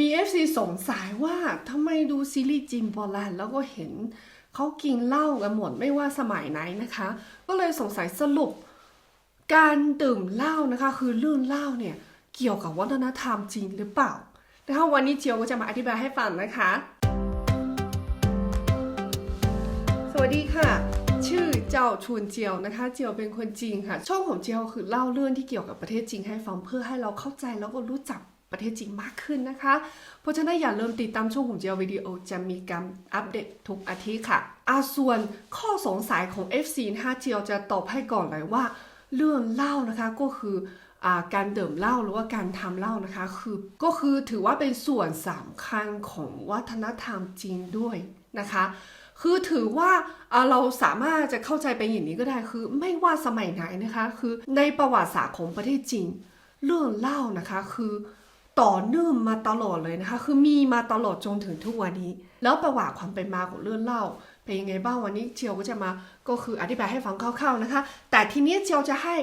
มี FC สงสัยว่าทำไมดูซีรีส์จีนโบราณแล้วก็เห็นเขากินเหล้ากันหมดไม่ว่าสมัยไหนนะคะ ก็เลยสงสัยสรุป การดื่มเหล้านะคะ คือเรื่องเหล้าเนี่ยเกี่ยวกับวัฒนธรรมจริงหรือเปล่านะคะวันนี้เจียวก็จะมาอธิบายให้ฟังนะคะ สวัสดีค่ะ ชื่อเจ้าชวนเจียวนะคะ เจียวเป็นคนจีนค่ะ ช่องของเจียวคือเล่าเรื่องที่เกี่ยวกับประเทศจีนให้ฟังเพื่อให้เราเข้าใจแล้วก็รู้จัก ประเทศจีนมากขึ้นนะคะ เพราะฉะนั้นอย่าลืมติดตามช่องของเจียววิดีโอจะมีการอัปเดตทุกอาทิตย์ค่ะอาส่วนข้อสงสัยของ FC นะคะเจียวจะตอบให้ก่อนเลยว่า เรื่องเล้านะคะก็คืออการเดื่มเหล้าหรือว่าการทำเหล้านะคะคือก็คือถือว่าเป็นส่วนสำคัญของวัฒนธรรมจีนด้วยนะคะ คือถือว่าอ่าเราสามารถจะเข้าใจไปอย่างนี้ก็ได้คือ ไม่ว่าสมัยไหนนะคะ คือในประวัติศาสตร์ของประเทศจีนเรื่องเล่านะคะคือ ต่อเนื่องมาตลอดเลยนะคะ คือมีมาตลอดจนถึงทุกวันนี้ แล้วประวัติความเป็นมาของเรื่องเล่า เป็นยังไงบ้างวันนี้เจียวก็จะมาก็คืออธิบายให้ฟังคร่าวๆนะคะ แต่ทีนี้เจียวจะให้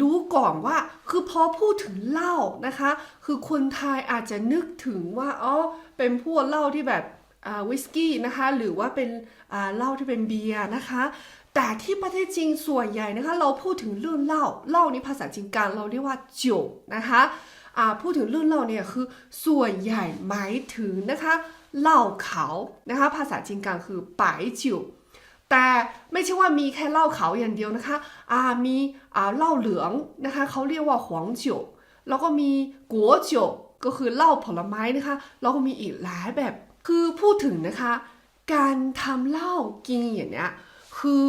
รู้ก่อนว่า คือพอพูดถึงเหล้านะคะ คือคนไทยอาจจะนึกถึงว่าอ๋อเป็นพวกเหล้าที่แบบวิสกี้นะคะหรือว่าเป็นเหล้าที่เป็นเบียร์นะคะ แต่ที่ประเทศจีนส่วนใหญ่นะคะ เราพูดถึงเรื่องเหล้าเหล้านี่ภาษาจีนกลางเราเรียกว่าโจวนะคะ พูดถึงเรื่องเหล้าเนี่ยคือส่วนใหญ่หมายถึงนะคะเหล้าขาวนะคะภาษาจีนกลางคือปายจิวแต่ไม่ใช่ว่ามีแค่เหล้าขาวอย่างเดียวนะคะอ่ามีอ่าเหล้าเหลืองนะคะเขาเรียกว่าหวงเจียวแล้วก็มีกัวเจียวก็คือเหล้าผลไม้นะคะแล้วก็มีอีกหลายแบบคือพูดถึงนะคะ การทำเหล้ากินอย่างเนี้ยคือ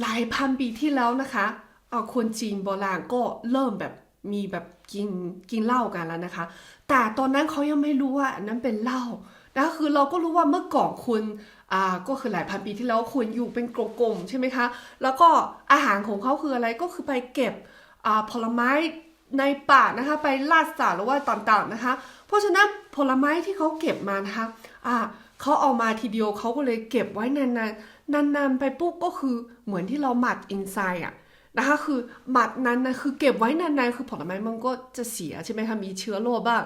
หลายพันปีที่แล้วนะคะเอ่อคนจีนโบราณก็เริ่มแบบ มีแบบกินกินเหล้ากันแล้วนะคะ แต่ตอนนั้นเขายังไม่รู้ว่านั้นเป็นเหล้านะคือเราก็รู้ว่าเมื่อก่อนคุณอ่าก็คือหลายพันปีที่แล้วคุณอยู่เป็นกลมๆใช่ไหมคะ แล้วก็อาหารของเขาคืออะไรก็คือไปเก็บอ่าผลไม้ในป่านะคะ ไปล่าสัตว์หรือว่าต่างๆนะคะ เพราะฉะนั้นผลไม้ที่เขาเก็บมานะคะอ่าเขาเอามาทีเดียวเขาก็เลยเก็บไว้นานๆนานๆไปปุ๊บก็คือเหมือนที่เราหมักอินไซด์อะ นะคะคือหมักนั้นนะคือเก็บไว้นานๆคือผลไม้มันก็จะเสียใช่ไหมคะมีเชื้อโรคบ้าง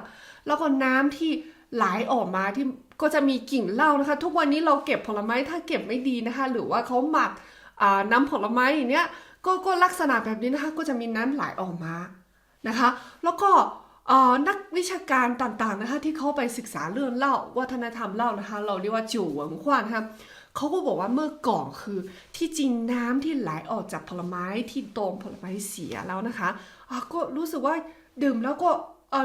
แล้วก็น้ำที่ไหลออกมาที่ก็จะมีกลิ่นเหล้านะคะ ทุกวันนี้เราเก็บผลไม้ถ้าเก็บไม่ดีนะคะ หรือว่าเขาหมักน้ำผลไม้อย่างเนี้ยก็ก็ลักษณะแบบนี้นะคะก็จะมีน้ำไหลออกมานะคะ แล้วก็นักวิชาการต่างๆนะคะที่เขาไปศึกษาเรื่องเล้าวัฒนธรรมเล้านะคะ เราเรียกว่าจิ๋วหวินขวานนะคะ เขาก็บอกว่าเมื่อก่อนคือ ที่จริงน้ำที่ไหลออกจากผลไม้ที่โตมผลไม้เสียแล้วนะคะะก็รู้สึกว่าดื่มแล้วก็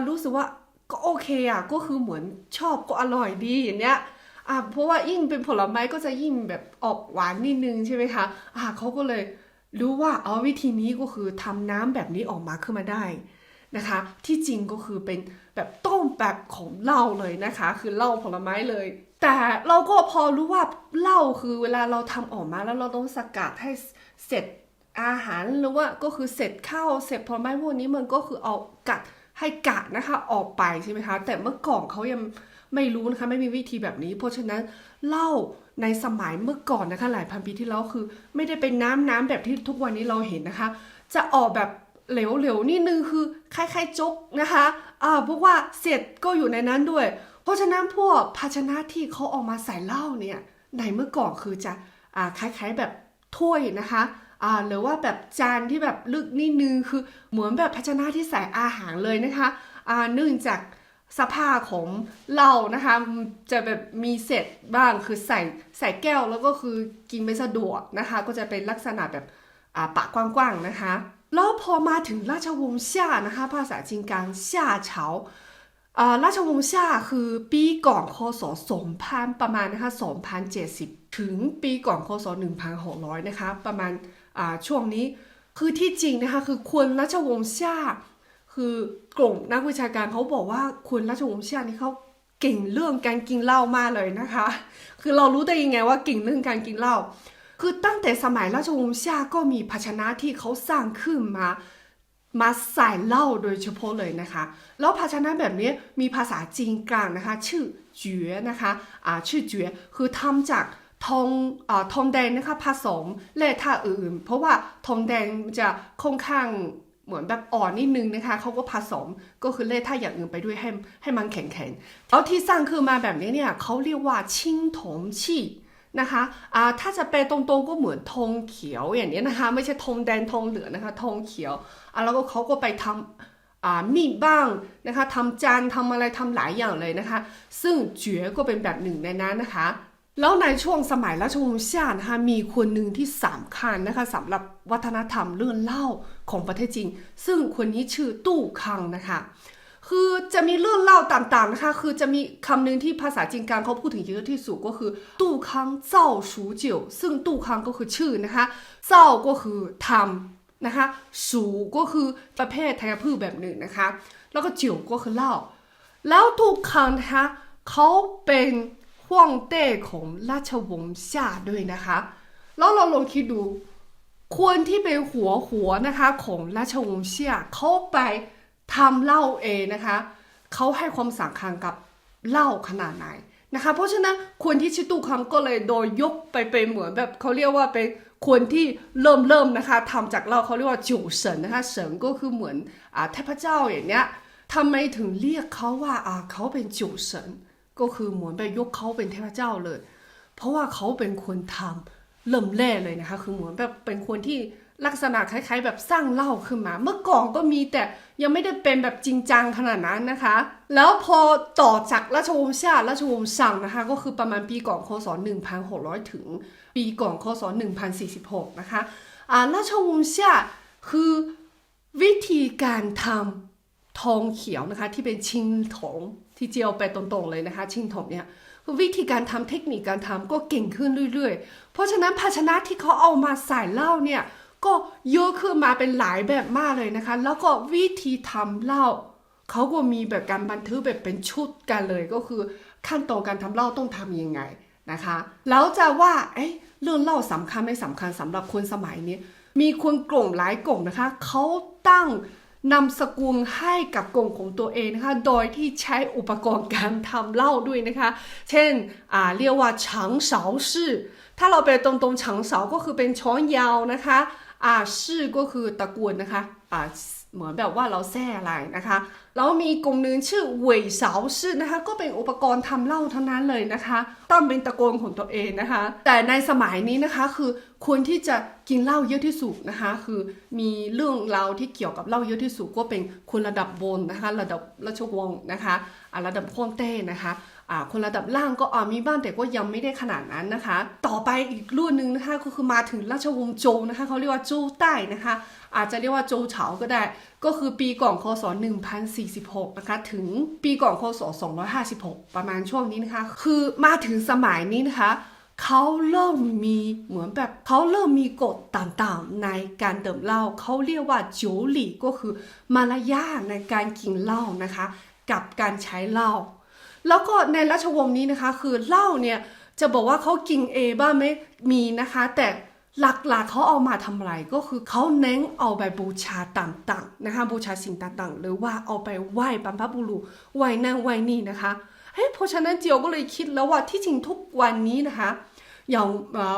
รู้สึกว่าก็โอเคอะก็คือเหมือนชอบก็อร่อยดีอย่างเนี้ยอ่าเพราะว่ายิ่งเป็นผลไม้ก็จะยิ่งแบบออกหวานนิดนึงใช่ไหมคะอ่าเขาก็เลยรู้ว่าเอาวิธีนี้ก็คือทำน้ำแบบนี้ออกมาขึ้นมาได้ นะคะ ที่จริงก็คือเป็นแบบต้มแบบของเหล้าเลยนะคะ คือเหล้าผลไม้เลย แต่เราก็พอรู้ว่าเหล้าคือเวลาเราทำออกมาแล้วเราต้องสกัดให้เสร็จอาหารหรือว่าก็คือเสร็จข้าวเสร็จผลไม้พวกนี้มันก็คือเอากัดให้กะนะคะออกไปใช่ไหมคะ แต่เมื่อก่อนเขายังไม่รู้นะคะไม่มีวิธีแบบนี้ เพราะฉะนั้นเหล้าในสมัยเมื่อก่อนนะคะหลายพันปีที่แล้วคือ ไม่ได้เป็นน้ำน้ำแบบที่ทุกวันนี้เราเห็นนะคะ จะออกแบบ เหลวๆนิดนึงคือคล้ายๆจกนะคะอ่าเพราะว่าเศษก็อยู่ในนั้นด้วย เพราะฉะนั้นพวกภาชนะที่เขาเออกมาใส่เหล้าเนี่ยในเมื่อก่อนคือจะอ่าคล้ายๆแบบถ้วยนะคะอ่าหรือว่าแบบจานที่แบบลึกนิดนึงคือเหมือนแบบภาชนะที่ใส่อาหารเลยนะคะอ่าเนื่องจากสภาพของเรานะคะจะแบบมีเศษบ้างคือใส่ใส่แก้วแล้วก็คือกินไม่สะดวกนะคะ ก็จะเป็นลักษณะแบบอ่าปากกว้างๆนะคะ แล้วพอมาถึงราชวงศ์ช่านะคะภาษาจีนกลางช่าเฉาอาราชวงศ์ช่าคือปีก่อนคศ2000ประมาณนะคะ2070 ถึงปีก่อนคศ1600นะคะประมาณอ่าช่วงนี้คือที่จริงนะคะคือคนรราชวงศ์ช่าคือกลุ่มนักวิชาการเขาบอกว่าคุณราชวงศ์เชียนี่เขาเก่งเรื่องการกินเหล้ามากเลยนะคะ คือเรารู้ได้ยังไงว่าเก่งเรื่องการกินเหล้า คือตั้งแต่สมัยราชวงศ์เชียก็มีภาชนะที่เขาสร้างขึ้นมามาใส่เหล้าโดยเฉพาะเลยนะคะ แล้วภาชนะแบบนี้มีภาษาจีนกลางนะคะ ชื่อเจ๋อนะคะอ่าชื่อเจ๋อคือทำจากทองอ่าทองแดงนะคะผสมแร่ธาตุอื่น เพราะว่าทองแดงจะค่อนข้างเหมือนแบบอ่อนนิดนึงนะคะเขาก็ผสมก็คือเล่ถ้าอย่างอื่นไปด้วยให้ให้มันแข็งๆแล้วที่สร้างขึ้นมาแบบนี้เนี่ยเขาเรียกว่าชิงถงชี นะคะอ่าถ้าจะแปลตรงๆก็เหมือนธงเขียวอย่างนี้นะคะ ไม่ใช่ธงแดงธงเหลืองนะคะธงเขียวอะแล้วก็เขาก็ไปทำอ่ามีดบ้างนะคะทำจานทำอะไรทำหลายอย่างเลยนะคะ ซึ่งเจ๋อก็เป็นแบบหนึ่งในนั้นนะคะ แล้วในช่วงสมัยราชวงศ์ซ่านะคะมีคนหนึ่งที่สำคัญนะคะสำหรับวัฒนธรรมเรื่องเล่าของประเทศจีนซึ่งคนนี้ชื่อตู้คังนะคะ คือจะมีเรื่องเล่าต่างๆนะคะ คือจะมีคำหนึ่งที่ภาษาจีนกลางเขาพูดถึงเยอะที่สุดก็คือตู้คังเจ้าสูเจียวซึ่งตู้คังก็คือชื่อนะคะ เจ้าก็คือทำนะคะ สูก็คือประเภทธัญพืชแบบหนึ่งนะคะ แล้วก็เจียวก็คือเล่า แล้วตู้คังนะคะเขาเป็นห่วงเต้ของราชวงศ์ซ่าด้วยนะคะ แล้วเราลองคิดดู คนที่เป็นหัวหัวนะคะของราชวงศ์เชี่ยเขาไป ทำเหล้าเองนะคะเขาให้ความสำคัญกับเหล้าขนาดไหนนะคะ เพราะฉะนั้นคนที่ชื่อตู้คังก็เลยโดยยกไปเป็นเหมือนแบบเขาเรียกว่าเป็นคนที่เริ่มเริ่มนะคะทำจากเหล้าเขาเรียกว่าจิ๋วเฉินนะคะเฉินก็คือเหมือนอ่าเทพเจ้าอย่างเนี้ยทำไมถึงเรียกเขาว่าอ่าเขาเป็นจิ๋วเฉินก็คือเหมือนไปยกเขาเป็นเทพเจ้าเลย เพราะว่าเขาเป็นคนทำเริ่มแรกเลยนะคะ คือเหมือนแบบเป็นคนที่ ลักษณะคล้ายๆ แบบสร้างเหล้าขึ้นมา เมื่อก่อนก็มีแต่ยังไม่ได้เป็นแบบจริงจังขนาดนั้นนะคะ แล้วพอต่อจากราชวงศ์ซ่าราชวงศ์ซังนะคะ ก็คือประมาณปีก่อนคศ1600 ถึง ปีก่อนคศ1046 นะคะอ่าราชวงศ์ซ่าคือวิธีการทำทองเขียวนะคะ ที่เป็นชิงถงที่เจียวไปตรงๆเลยนะคะ ชิงถงเนี่ยวิธีการทำเทคนิคการทำก็เก่งขึ้นเรื่อยๆ เพราะฉะนั้นภาชนะที่เขาเอามาใส่เหล้าเนี่ย ก็เยอะขึ้นมาเป็นหลายแบบมากเลยนะคะ แล้วก็วิธีทำเหล้าเขาก็มีแบบการบันทึกแบบเป็นชุดกันเลยก็คือขั้นตอนการทำเหล้าต้องทำยังไงนะคะแล้วจะว่าเอ๊ะเรื่องเหล้าสำคัญไม่สำคัญสำหรับคนสมัยนี้มีคนกลุ่มหลายกลุ่มนะคะเขาตั้ง นำสกุลให้กับกลุ่มของตัวเองนะคะโดยที่ใช้อุปกรณ์การทำเหล้าด้วยนะคะ เช่นอ่าเรียกว่าฉังเสาชื่อถ้าเราไปตรงๆฉังเสาก็คือเป็นช้อนยาวนะคะอ่าชื่อก็คือตะกวดนะคะอ่าเหมือนแบบว่าเราแซ่อะไรนะคะแล้วมีกลุ่มหนึ่งชื่อเหวยเสาชื่อนะคะ ก็เป็นอุปกรณ์ทำเหล้าทั้งนั้นเลยนะคะ ต้องเป็นตะโกนของตัวเองนะคะ แต่ในสมัยนี้นะคะคือ คนที่จะกินเหล้าเยอะที่สุดนะคะ คือมีเรื่องราวที่เกี่ยวกับเหล้าเยอะที่สุดก็เป็นคนระดับบนนะคะ ระดับราชวงศ์นะคะอ่าระดับพ่อเต้นะคะอ่าคนระดับล่างก็อ่ามีบ้างแต่ก็ยังไม่ได้ขนาดนั้นนะคะ ต่อไปอีกรุ่นหนึ่งนะคะก็คือมาถึงราชวงศ์โจวนะคะเขาเรียกว่าโจวใต้นะคะ อาจจะเรียกว่าโจวเฉาก็ได้ ก็คือปีก่อนคศ1046นะคะถึงปีก่อนคศ256 ประมาณช่วงนี้นะคะ คือมาถึงสมัยนี้นะคะ เขาเริ่มมีเหมือนแบบเขาเริ่มมีกฎต่างๆ ในการดื่มเหล้าเขาเรียกว่าโจหลี่ก็คือมารยาทในการกินเหล้านะคะ กับการใช้เหล้าแล้วก็ในราชวงศ์นี้นะคะ คือเหล้าเนี่ยจะบอกว่าเขากินเอบ้างไหมมีนะคะ แต่หลักๆเขาเอามาทำอะไรก็คือเขาเน้นเอาไปบูชาต่างๆนะคะบูชาสิ่งต่างๆ หรือว่าเอาไปไหว้บรรพบุรุษไหว้นั่นไหว้นี่นะคะเฮ้ยเพราะฉะนั้นเจียวก็เลยคิดแล้วว่าที่จริงทุกวันนี้นะคะ อย่าง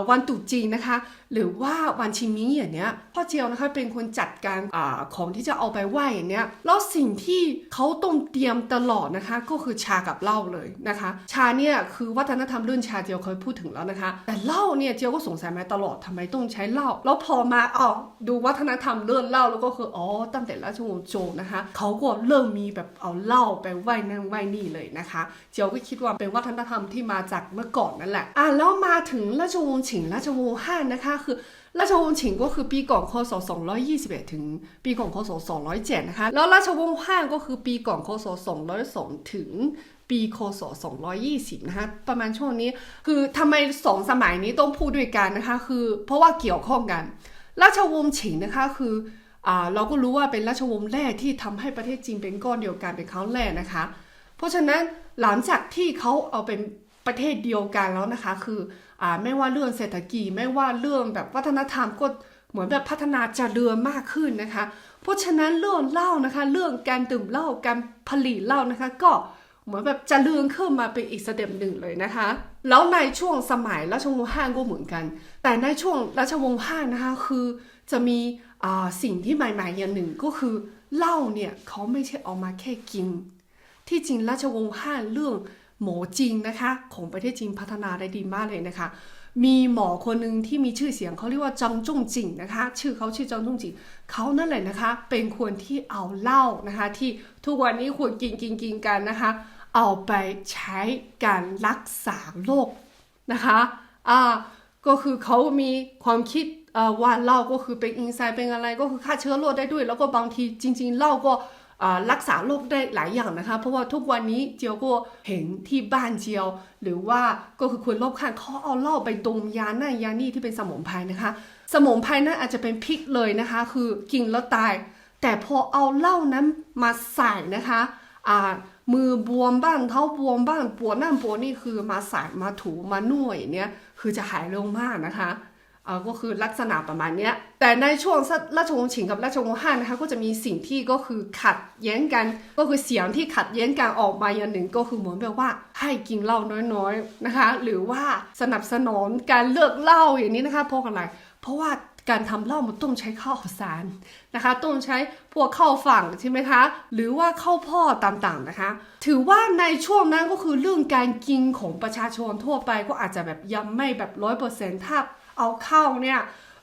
วันตรุษจีนนะคะ หรือว่าวันชิมิอย่างเนี้ยพ่อเจียวนะคะเป็นคนจัดการอของที่จะเอาไปไหว้อย่างเนี้ยแล้วสิ่งที่เขาต้องเตรียมตลอดนะคะ ก็คือชากับเหล้าเลยนะคะ ชาเนี่ยคือวัฒนธรรมเรื่องชาเจียวเคยพูดถึงแล้วนะคะ แต่เหล้าเนี่ยเจียวก็สงสัยมาตลอดทำไมต้องใช้เหล้าแล้วพอมาอ๋อดูวัฒนธรรมเรื่องเหล้าแล้วก็คืออ๋อตั้งแต่ราชวงศ์โจวนะคะเขาก็เริ่มมีแบบเอาเหล้าไปไหว้นั่นไหว้นี่เลยนะคะ เจียวก็คิดว่าเป็นวัฒนธรรมที่มาจากเมื่อก่อนนั่นแหละอะแล้วมาถึงราชวงศ์ฉิงราชวงศ์ฮั่นนะคะ คือราชวงศ์ฉิงก็คือปีก่อนคศ221 ถึงปีก่อนคศ207นะคะ แล้วราชวงศ์ฮั่นก็คือปีก่อนคศ202 ถึงปีคศ220 นะคะ ประมาณช่วงนี้ คือทำไมสองสมัยนี้ต้องพูดด้วยกันนะคะ คือเพราะว่าเกี่ยวข้องกัน ราชวงศ์ฉิงนะคะคืออ่าเราก็รู้ว่าเป็นราชวงศ์แรกที่ทำให้ประเทศจีนเป็นก้อนเดียวกันเป็นครั้งแรกนะคะ เพราะฉะนั้นหลังจากที่เขาเอาเป็น ประเทศเดียวกันแล้วนะคะ คืออ่าไม่ว่าเรื่องเศรษฐกิจไม่ว่าเรื่องแบบวัฒนธรรมก็เหมือนแบบพัฒนาเจริญมากขึ้นนะคะ เพราะฉะนั้นเรื่องเหล้านะคะ เรื่องการดื่มเหล้าการผลิตเหล้านะคะ ก็เหมือนแบบจเจริญขึ้นมาเป็นอีกสเต็ปหนึ่งเลยนะคะ แล้วในช่วงสมัยราชวงศ์ฮั่นก็เหมือนกัน แต่ในช่วงราชวงศ์ฮั่นนะคะ คือจะมีอ่าสิ่งที่ใหม่ๆอย่างหนึ่งก็คือเหล้าเนี่ยเขาไม่ใช่เอามาแค่กิน ที่จริงราชวงศ์ฮั่นเรื่อง หมอจริงนะคะ ของประเทศจีนพัฒนาได้ดีมากเลยนะคะ มีหมอคนหนึ่งที่มีชื่อเสียงเขาเรียกว่าจังจงจิงนะคะ ชื่อเขาชื่อจังจงจิงเขานั่นแหละนะคะ เป็นคนที่เอาเหล้านะคะ ที่ทุกวันนี้ควรกินกินกินกันนะคะ เอาไปใช้การรักษาโรคนะคะอ่าก็คือเขามีความคิดเอ่อว่าเหล้าก็คือเป็นอินไซด์เป็นอะไรก็คือฆ่าเชื้อโรคได้ด้วย แล้วก็บางทีจริง ๆเหล้าก็ รักษาโรคได้หลายอย่างนะคะ เพราะว่าทุกวันนี้เจียวก็เห็นที่บ้านเจียว หรือว่าก็คือคนรอบข้างเขาเอาเหล้าไปดมยาหนั่นยานี่ที่เป็นสมุนไพรนะคะ สมุนไพรนั้นอาจจะเป็นพริกเลยนะคะ คือกินแล้วตาย แต่พอเอาเหล้านั้นมาใส่นะคะอ่ามือบวมบ้างเท้าบวมบ้างปวดนั่นปวดนี่คือมาใส่มาถูมานวดอย่างเนี้ยคือจะหายเร็วมากนะคะ ก็คือลักษณะประมาณเนี้ยแต่ในช่วงราชวงศ์ฉิงกับราชวงศ์ฮั่นนะคะก็จะมีสิ่งที่ก็คือขัดแย้งกัน ก็คือเสียงที่ขัดแย้งกันออกมาอย่างหนึ่งก็คือเหมือนแบบว่าให้กินเหล้าน้อยๆนะคะ หรือว่าสนับสนุนการเลิกเหล้าอย่างนี้นะคะเพราะอะไรเพราะว่าการทำเหล้ามันต้องใช้ข้าวสารนะคะ ต้องใช้พวกข้าวฝั่งใช่ไหมคะ หรือว่าข้าวพ่อต่างๆนะคะ ถือว่าในช่วงนั้นก็คือเรื่องการกินของประชาชนทั่วไปก็อาจจะแบบยังไม่แบบร้อยเปอร์เซ็นต์ถ้า เอาข้าวเนี่ย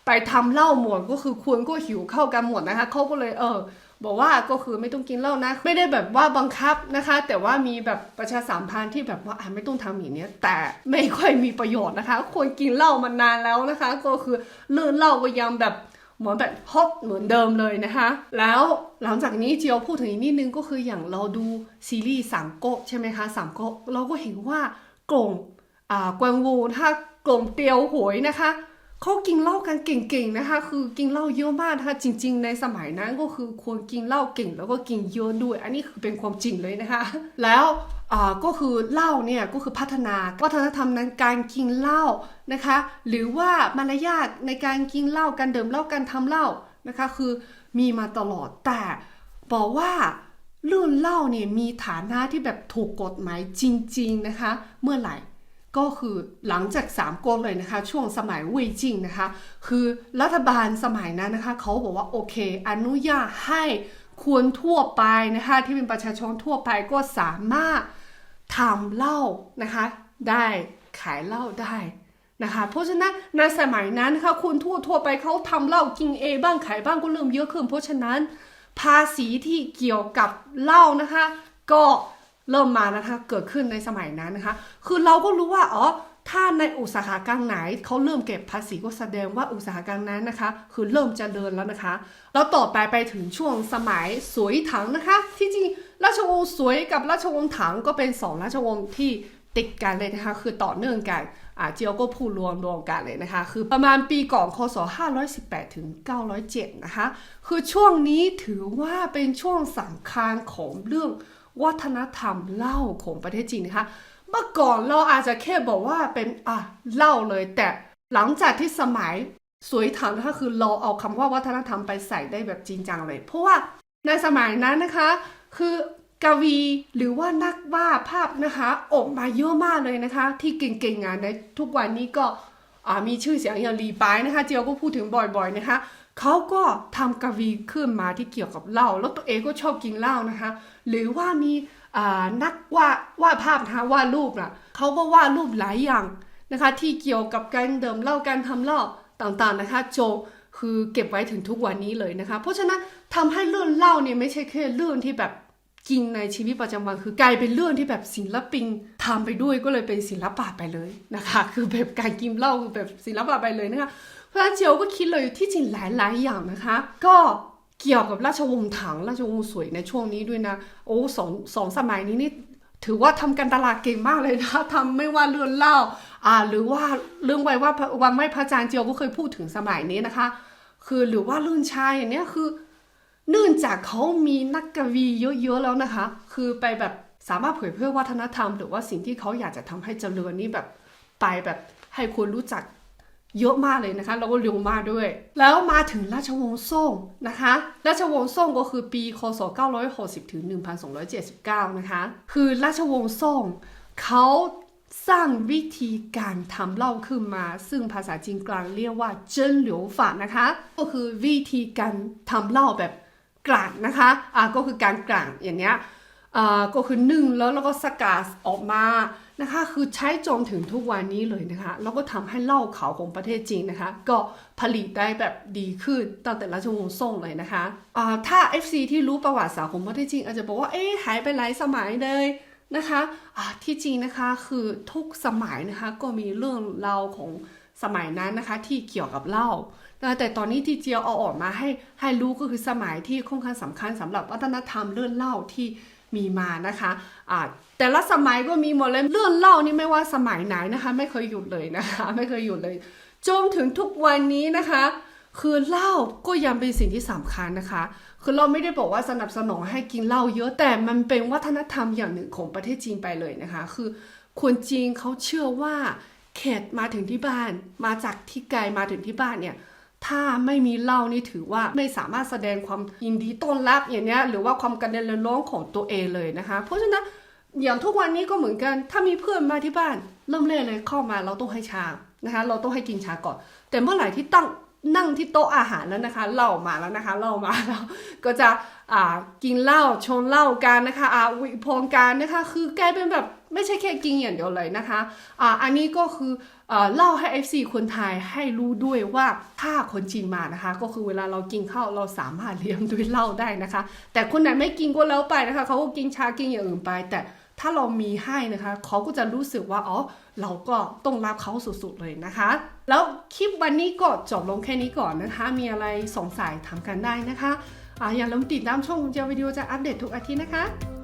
ไปทำเหล้าหมดก็คือควรก็หิวเข้ากันหมดนะคะเขาก็เลยเออบอกว่าก็คือไม่ต้องกินเหล้านะ ไม่ได้แบบว่าบังคับนะคะ แต่ว่ามีแบบประชาสัมพันธ์ที่แบบว่าอะไม่ต้องทำอย่างนี้แต่ไม่ค่อยมีประโยชน์นะคะควรกินเหล้ามานานแล้วนะคะ ก็คือเลื่อนเหล้าก็ยังแบบเหมือนแบบฮอตเหมือนเดิมเลยนะคะ แล้วหลังจากนี้เจียวพูดถึงอีกนิดนึงก็คืออย่างเราดูซีรีส์สามก๊กใช่ไหมคะสามก๊กเราก็เห็นว่ากงอ่ากวนวูถ้า กลมเตียวหวยนะคะเขากินเหล้ากันเก่งๆนะคะ คือกินเหล้าเยอะมากนะคะจริง ๆ ในสมัยนั้นก็คือควรกินเหล้าเก่งแล้วก็กินเยอะด้วย อันนี้คือเป็นความจริงเลยนะคะ แล้วก็คือเหล้าเนี่ยก็คือพัฒนาวัฒนธรรมในการกินเหล้านะคะ หรือว่ามารยาทในการกินเหล้าการดื่มเหล้าการทำเหล้านะคะ คือมีมาตลอดแต่บอกว่าเรื่องเหล้าเนี่ยมีฐานะที่แบบถูกกฎหมายจริง ๆนะคะ เมื่อไหร่ ก็คือหลังจากสามก๊กเลยนะคะ ช่วงสมัยเว่ยจิงนะคะ คือรัฐบาลสมัยนั้นนะคะเขาบอกว่าโอเค อนุญาตให้คนทั่วไปนะคะที่เป็นประชาชนทั่วไปก็สามารถทำเหล้านะคะได้ขายเหล้าได้นะคะเพราะฉะนั้นในสมัยนั้นนะคะคนทั่วทั่วไปเขาทำเหล้ากินเองบ้างขายบ้างก็เริ่มเยอะขึ้น เพราะฉะนั้นภาษีที่เกี่ยวกับเหล้านะคะ ก็ เริ่มมานะคะเกิดขึ้นในสมัยนั้นนะคะ คือเราก็รู้ว่าอ๋อถ้าในอุตสาหกรรมไหนเขาเริ่มเก็บภาษีก็แสดงว่าอุตสาหกรรมนั้นนะคะ คือเริ่มจเจริญแล้วนะคะ แล้วต่อไปไปถึงช่วงสมัยสวยถังนะคะ ที่จริงราชวงศ์สวยกับราชวงศ์ถังก็เป็นสองราชวงศ์ที่ติดกันเลยนะคะ คือต่อเนื่องกันอาเจียวก็พูดรวมรวมกันเลยนะคะ คือประมาณปีก่อนคศ 518 ถึง 907 นะคะ คือช่วงนี้ถือว่าเป็นช่วงสำคัญของเรื่อง วัฒนธรรมเหล้าของประเทศจีนนะคะ เมื่อก่อนเราอาจจะแค่บอกว่าเป็นอะเหล้าเลย แต่หลังจากที่สมัยสวยถังนะคะคือเราเอาคำว่าวัฒนธรรมไปใส่ได้แบบจริงจังเลย เพราะว่าในสมัยนั้นนะคะ คือกวีหรือว่านักวาดภาพนะคะออกมาเยอะมากเลยนะคะ ที่เก่งๆงานในทุกวันนี้ก็อ่ามีชื่อเสียงอย่างลีปายนะคะ เจียวก็พูดถึงบ่อยๆนะคะ เขาก็ทำกวีขึ้นมาที่เกี่ยวกับเหล้าแล้วตัวเองก็ชอบกินเหล้านะคะ หรือว่ามีนักวาดวาดภาพนะคะวาดรูปน่ะเขาก็วาดรูปหลายอย่างนะคะ ที่เกี่ยวกับการดื่มเหล้าการทำเหล้าต่างๆนะคะ โจคือเก็บไว้ถึงทุกวันนี้เลยนะคะ เพราะฉะนั้นทำให้เรื่องเหล้าเนี่ยไม่ใช่แค่เรื่องที่แบบจริงในชีวิตประจำวัน คือกลายเป็นเรื่องที่แบบศิลปินทำไปด้วยก็เลยเป็นศิลปะไปเลยนะคะ คือแบบการกินเหล้าคือแบบศิลปะไปเลยนะคะ เพราะฉะนั้นเจียวก็คิดเลยที่จริงหลายๆอย่างนะคะ ก็เกี่ยวกับราชวงศ์ถังราชวงศ์สวยในช่วงนี้ด้วยนะ โอ้สองสองสมัยนี้นี่ถือว่าทำการตลาดเก่งมากเลยนะทำไม่ว่าเรื่องเล่าอ่า หรือว่าเรื่องไว้ว่าวันไม่พระจานเจียวก็เคยพูดถึงสมัยนี้นะคะ คือหรือว่าเรื่องชายอย่างเนี้ยคือ เนื่องจากเขามีนักกวีเยอะๆแล้วนะคะ คือไปแบบสามารถเผยแพร่วัฒนธรรม หรือว่าสิ่งที่เขาอยากจะทำให้เจริญนี่แบบไปแบบให้คนรู้จัก เยอะมากเลยนะคะ แล้วก็เร็วมากด้วย แล้วมาถึงราชวงศ์ซ่งนะคะ ราชวงศ์ซ่งก็คือปีคศ 960 ถึง 1279 นะคะ คือราชวงศ์ซ่งเขาสร้างวิธีการทำเหล้าขึ้นมา ซึ่งภาษาจีนกลางเรียกว่าเจิ้นเหลียวฝานะคะ ก็คือวิธีการทำเหล้าแบบกลั่นนะคะ อ่าก็คือการกลั่นอย่างเนี้ย อ่าก็คือนึ่งแล้วแล้วก็สกัดออกมา นะคะ คือใช้จนถึงทุกวันนี้เลยนะคะ แล้วก็ทำให้เหล้าขาวของประเทศจีนนะคะ ก็ผลิตได้แบบดีขึ้นตั้งแต่ราชวงศ์ซ่งเลยนะคะอ่าถ้า FC ที่รู้ประวัติศาสตร์ของประเทศจีนอาจจะบอกว่า เอ๊ะหายไปหลายสมัยเลยนะคะอ่าที่จริงนะคะคือทุกสมัยนะคะก็มีเรื่องเล่าของสมัยนั้นนะคะที่เกี่ยวกับเหล้าแต่ตอนนี้ที่เจียวเอาออกมาให้ให้รู้ก็คือสมัยที่ค่อนข้างสำคัญสำหรับวัฒนธรรมเรื่องเหล้าที่ มีมานะคะอ่าแต่ละสมัยก็มีหมดเลยเรื่องเล้านี่ไม่ว่าสมัยไหนนะคะ ไม่เคยหยุดเลยนะคะ ไม่เคยหยุดเลยจนถึงทุกวันนี้นะคะ คือเหล้าก็ยังเป็นสิ่งที่สำคัญนะคะ คือเราไม่ได้บอกว่าสนับสนุนให้กินเหล้าเยอะแต่มันเป็นวัฒนธรรมอย่างหนึ่งของประเทศจีนไปเลยนะคะ คือคนจีนเขาเชื่อว่าแขกมาถึงที่บ้าน มาจากที่ไกลมาถึงที่บ้านเนี่ย ถ้าไม่มีเหล้านี่ถือว่าไม่สามารถแสดงความยินดีต้อนรับอย่างเนี้ยหรือว่าความกระเด็นระร้องของตัวเองเลยนะคะ เพราะฉะนั้นอย่างทุกวันนี้ก็เหมือนกัน ถ้ามีเพื่อนมาที่บ้าน เริ่มแรกเลยเข้ามาเราต้องให้ชานะคะเราต้องให้กินชาก่อน แต่เมื่อไหร่ที่ตั้งนั่งที่โต๊ะอาหารแล้วนะคะเหล้ามาแล้วนะคะเหล้ามาแล้วก็จะอ่ากินเหล้าชนเหล้ากันนะคะอ่าวิพรกันนะคะ คือกลายเป็นแบบ ไม่ใช่แค่กินอย่างเดียวเลยนะคะอ่าอันนี้ก็คืออ่าเล่าให้ FC คนไทยให้รู้ด้วยว่าถ้าคนจีนมานะคะ ก็คือเวลาเรากินข้าวเราสามารถเลี้ยงด้วยเหล้าได้นะคะ แต่คนไหนไม่กินก็แล้วไปนะคะเขาก็กินชากินอย่างอื่นไป แต่ถ้าเรามีให้นะคะเขาก็จะรู้สึกว่าอ๋อเราก็ต้องรับเขาสุดๆเลยนะคะ แล้วคลิปวันนี้ก็จบลงแค่นี้ก่อนนะคะ มีอะไรสงสัยถามกันได้นะคะอ่าอย่าลืมติดตามช่องของเจวิดีโอจะอัปเดตทุกอาทิตย์นะคะ